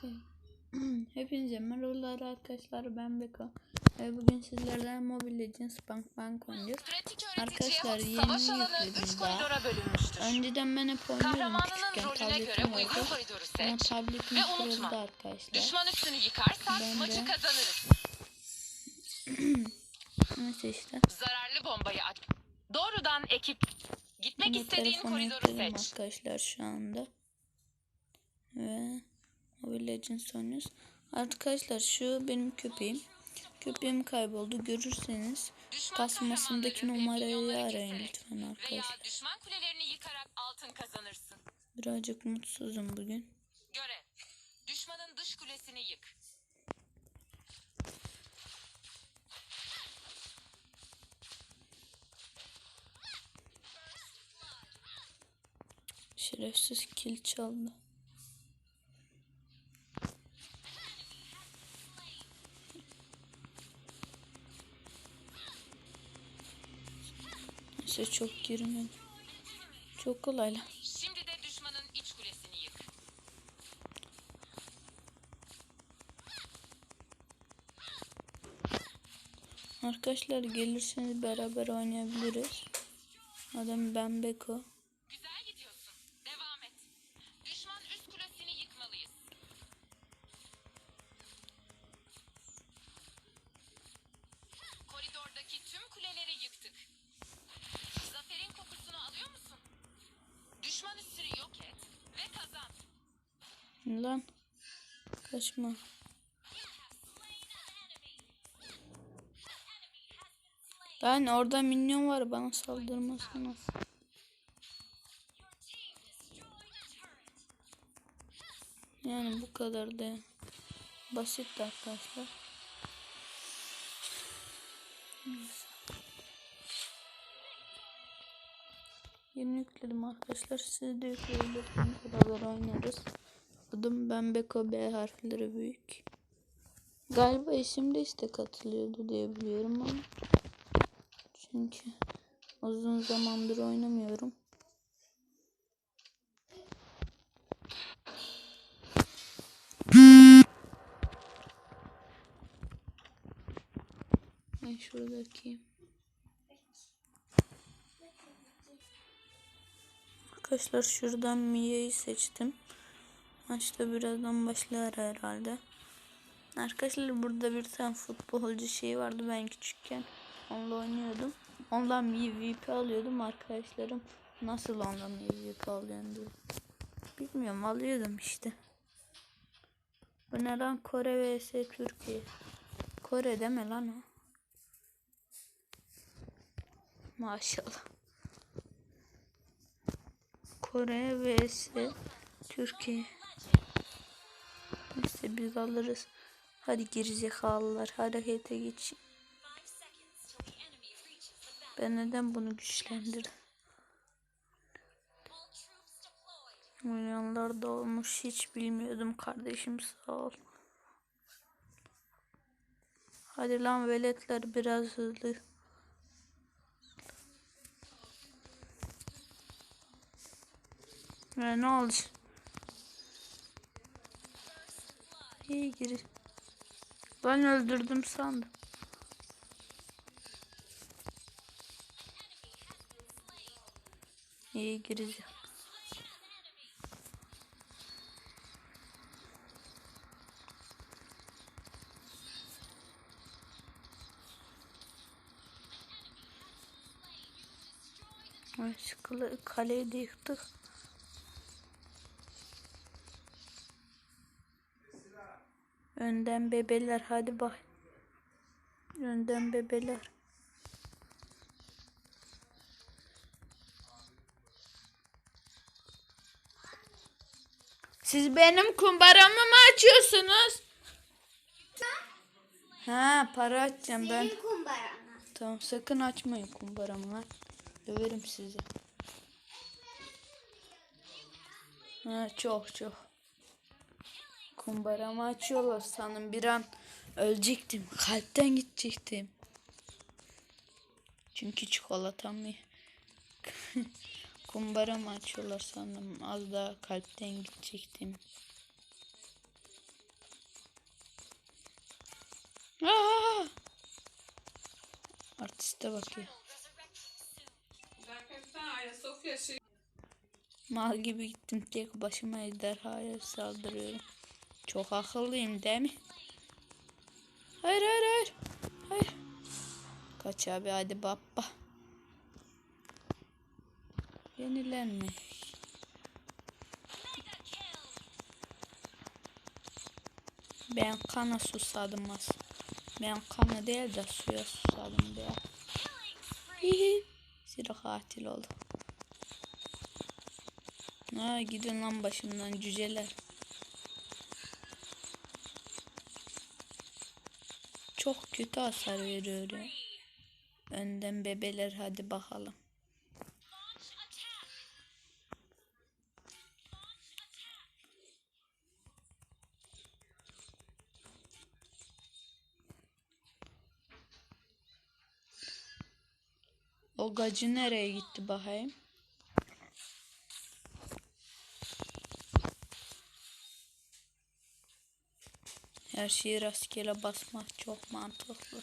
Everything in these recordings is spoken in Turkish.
Hepinize merhabalar arkadaşlar ben Beko ve bugün sizlerden Mobile Legends Bank Bank. Pratik Arkadaşlar, yeni yükledim 3 daha. Önceden ben hep oynuyordum küçükken tabletim koridoru Ama tabletim kırıldı arkadaşlar. Düşman üstünü yıkarsak Ben maçı de. kazanırız. Neyse işte. Zararlı bombayı aç. Doğrudan ekip. Gitmek Yine istediğin koridoru seç. arkadaşlar şu anda. Ve Mobile Legends oynuyoruz. Arkadaşlar şu benim köpeğim. Köpeğim kayboldu. Görürseniz kasmasındaki numarayı arayın lütfen arkadaşlar. düşman kulelerini yıkarak altın kazanırsın. Birazcık mutsuzum bugün. Görev. Düşmanın dış kulesini yık. Şerefsiz kil çaldı. Neyse çok girmedim. Çok kolay lan. Şimdi de düşmanın iç kulesini yık. Arkadaşlar gelirseniz beraber oynayabiliriz. Adam ben Beko. Lan. Kaçma. Lan orada minyon var bana saldırmasana. Yani bu kadar da basit arkadaşlar. Yeni yükledim arkadaşlar. Siz de yükleyebilirsiniz. Beraber oynarız. Adım ben Beko B harfleri büyük. Galiba isim de iste katılıyordu diye biliyorum ama. Çünkü uzun zamandır oynamıyorum. Ben şuradaki. Arkadaşlar şuradan Mia'yı seçtim. Maçta birazdan başlar herhalde. Arkadaşlar burada bir tane futbolcu şey vardı ben küçükken. Onunla oynuyordum. Ondan MVP alıyordum arkadaşlarım. Nasıl ondan MVP alıyorsun diye. Bilmiyorum alıyordum işte. Bu ne Kore vs Türkiye. Kore deme lan o. Maşallah. Kore vs Türkiye. Neyse biz alırız. Hadi gerizekalılar harekete geçin. Ben neden bunu güçlendirdim? Milyonlar da olmuş hiç bilmiyordum kardeşim sağ ol. Hadi lan veletler biraz hızlı. Ya ne oldu? İyi gir. Ben öldürdüm sandım. İyi gireceğim. Kale- Kaleyi de yıktık. Önden bebeler hadi bak. Önden bebeler. Siz benim kumbaramı mı açıyorsunuz? Ha para açacağım ben. Senin kumbarana. Tamam sakın açmayın kumbaramı ha. Döverim sizi. Ha çok çok. Kumbaramı açıyorlar sanırım bir an ölecektim. Kalpten gidecektim. Çünkü çikolatam mı? Kumbaramı açıyorlar sandım. Az daha kalpten gidecektim. Aa! Artiste bak ya. Mal gibi gittim tek başıma ejderhaya saldırıyorum. Çok akıllıyım değil mi? Hayır hayır hayır. Hayır. Kaç abi hadi baba. Yenilenme. Ben kana susadım az. Ben kana değil de suya susadım be. Hihi. Zira katil oldu. Ha gidin lan başımdan cüceler. Çok kötü hasar veriyor. Önden bebeler hadi bakalım. O gacı nereye gitti bakayım? Her şeyi rastgele basmak çok mantıklı.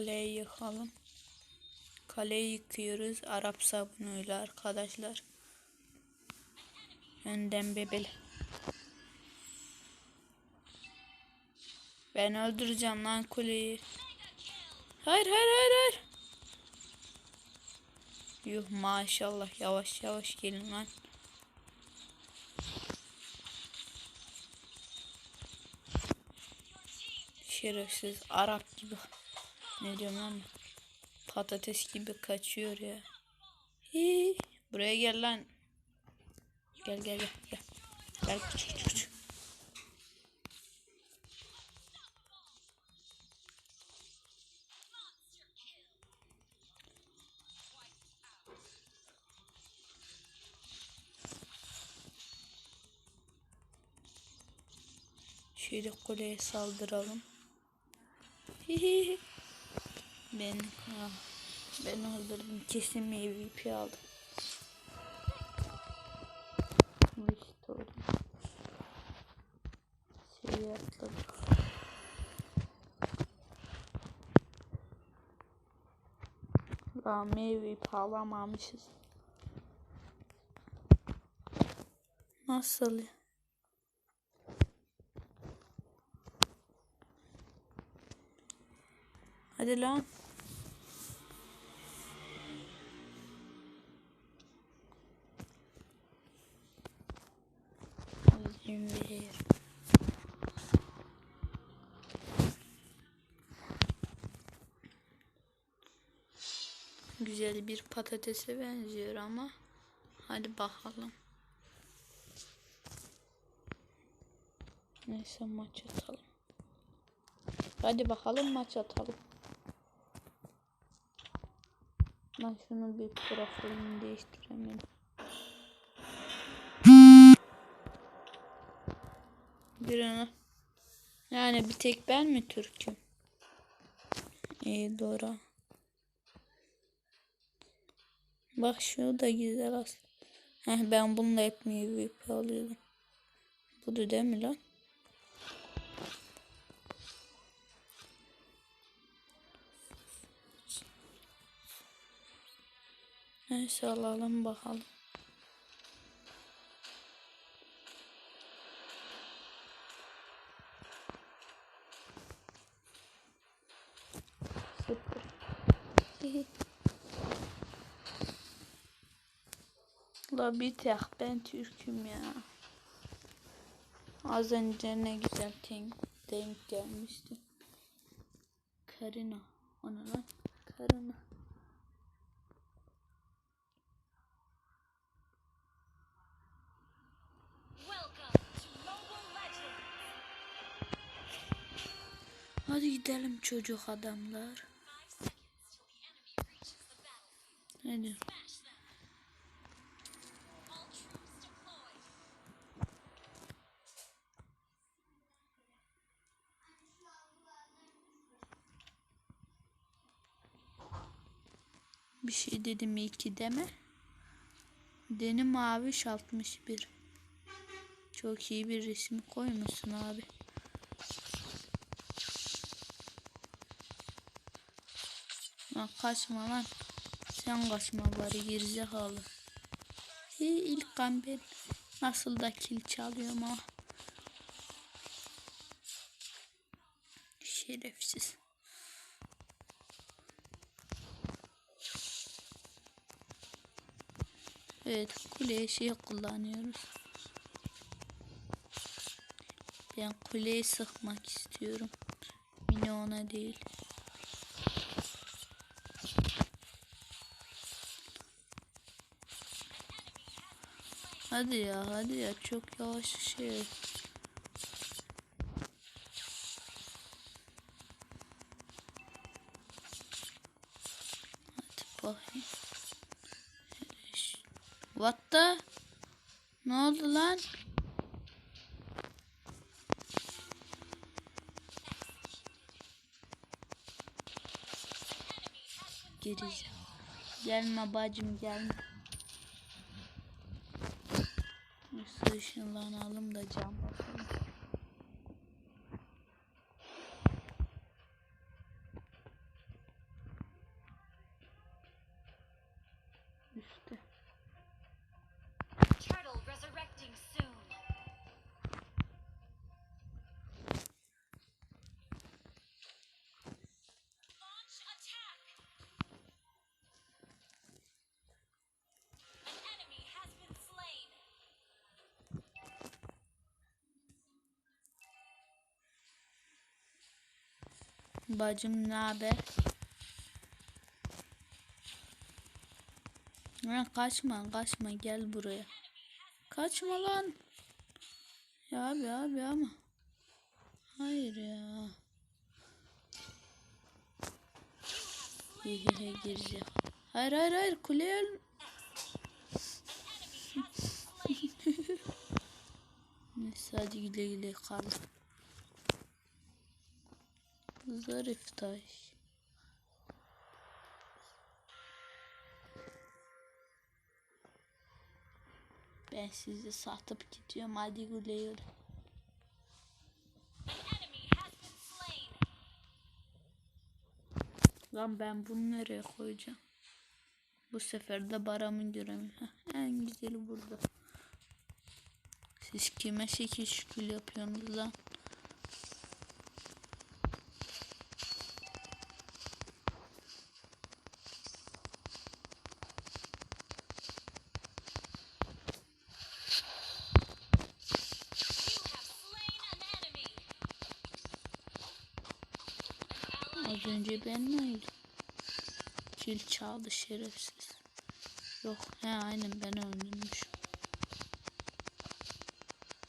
Kaleyi yıkalım. Kaleyi yıkıyoruz Arap sabunuyla arkadaşlar. Önden bebel. Ben öldüreceğim lan kuleyi. Hayır hayır hayır hayır. Yuh maşallah yavaş yavaş gelin lan. Şerefsiz Arap gibi. Ne diyorum lan? Patates gibi kaçıyor ya. Hii, buraya gel lan. Gel gel gel gel. Gel küçük küçük. Şöyle kuleye saldıralım. Hihihi. Ben ah, ben öldürdüm. Kesin MVP aldım. Restore. Şey atladık. Daha MVP alamamışız. Nasıl? ya? Hadi lan. Bir patatese benziyor ama hadi bakalım. Neyse maç atalım. Hadi bakalım maç atalım. Ben şunu bir profilini değiştiremedim. Birini. Yani bir tek ben mi Türk'üm? İyi doğru. Bak şu da güzel aslında. Heh, ben bununla hep MVP alıyordum. Bu da değil mi lan? Neyse alalım bakalım. La bir tek ben Türk'üm ya. Az önce ne güzel denk, denk gelmişti. Karina. O ne lan? Karina. Hadi gidelim çocuk adamlar. Ne diyor? Bir şey dedim iyi ki deme. Deni mavi 61. Çok iyi bir resim koymuşsun abi. Lan kaçma lan. Sen kaçma bari gerizekalı. İyi ilk kan ben. Nasıl da kil çalıyorum ha. Şerefsiz. Evet kuleye şey kullanıyoruz. Ben kuleyi sıkmak istiyorum. Mini ona değil. Hadi ya hadi ya çok yavaş şey. Oldu lan? Geriz. Gelme bacım gelme. Su ışınlanalım da cam bakalım. Bacım ne haber? Lan kaçma kaçma gel buraya. Kaçma lan. Ya abi abi ama. Hayır ya. Hehehe gireceğim. Hayır hayır hayır kuleye Neyse hadi güle güle kal. Zarif taş. Ben sizi satıp gidiyorum. Hadi güle. Lan ben bunu nereye koyacağım? Bu sefer de baramın göremi. En güzeli burada. Siz kime şekil şükül yapıyorsunuz lan? You have slain an enemy. An ally Az önce ben miydim? Kil çaldı şerefsiz. Yok he aynen ben öldürmüşüm.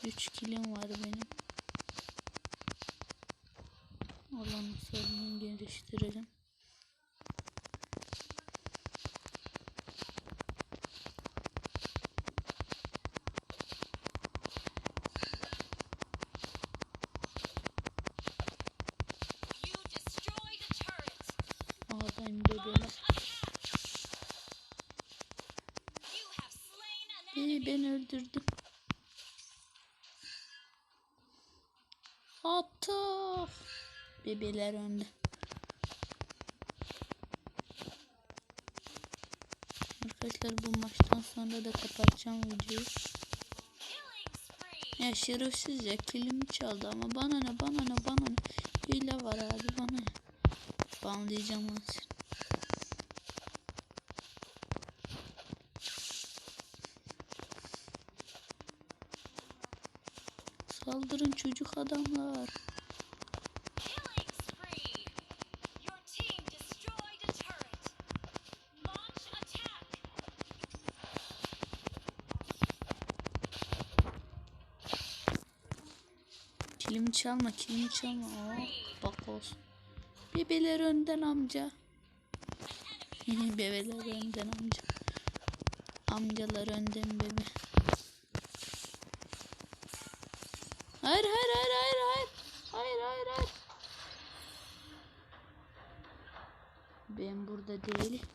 3 kilim var benim. Alanı sorunu geliştirelim. An İyi enemy. ben öldürdüm. Atak. Bebeler önde. Arkadaşlar bu maçtan sonra da kapatacağım videoyu. Ya şerefsiz ya kilimi çaldı ama bana ne bana ne bana ne. Hile var abi bana ne. Banlayacağım onu Saldırın çocuk adamlar. Kilimi çalma kilimi çalma. Oo, bak olsun. Bebeler önden amca. Bebeler önden amca. Amcalar önden bebe. Hayır hayır hayır hayır hayır. Hayır hayır hayır. Ben burada değil.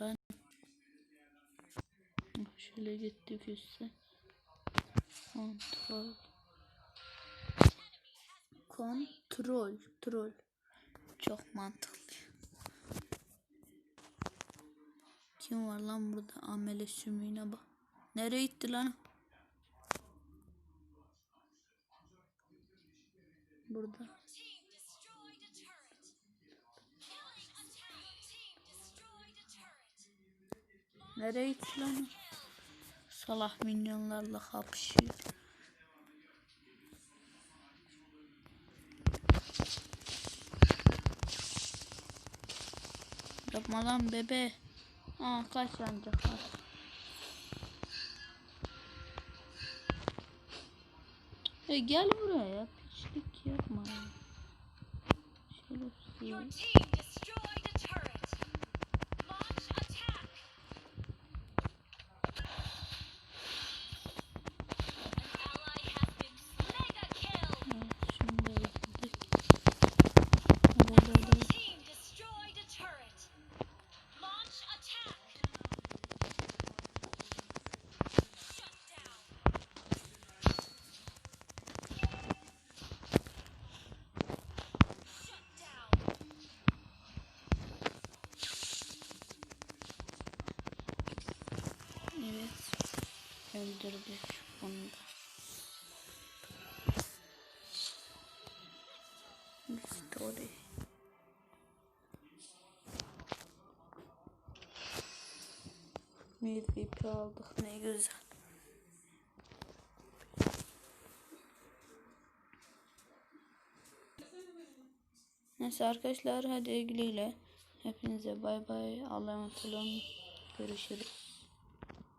Lan. Şöyle gittik üstte. Kontrol. Kontrol. Troll. Çok mantıklı. Kim var lan burada? Amele sümüğüne bak. Nereye gitti lan? Turret. Nereye gitti lan? Salah minyonlarla kapışıyor. Yapma lan bebe. Aa kaç yancak var. E gel buraya. Yapma. Şerefsiz. Öldürdük bunu da. Story. Bir VIP aldık ne güzel. Neyse arkadaşlar hadi ilgiliyle hepinize bay bay Allah'a emanet olun. Görüşürüz.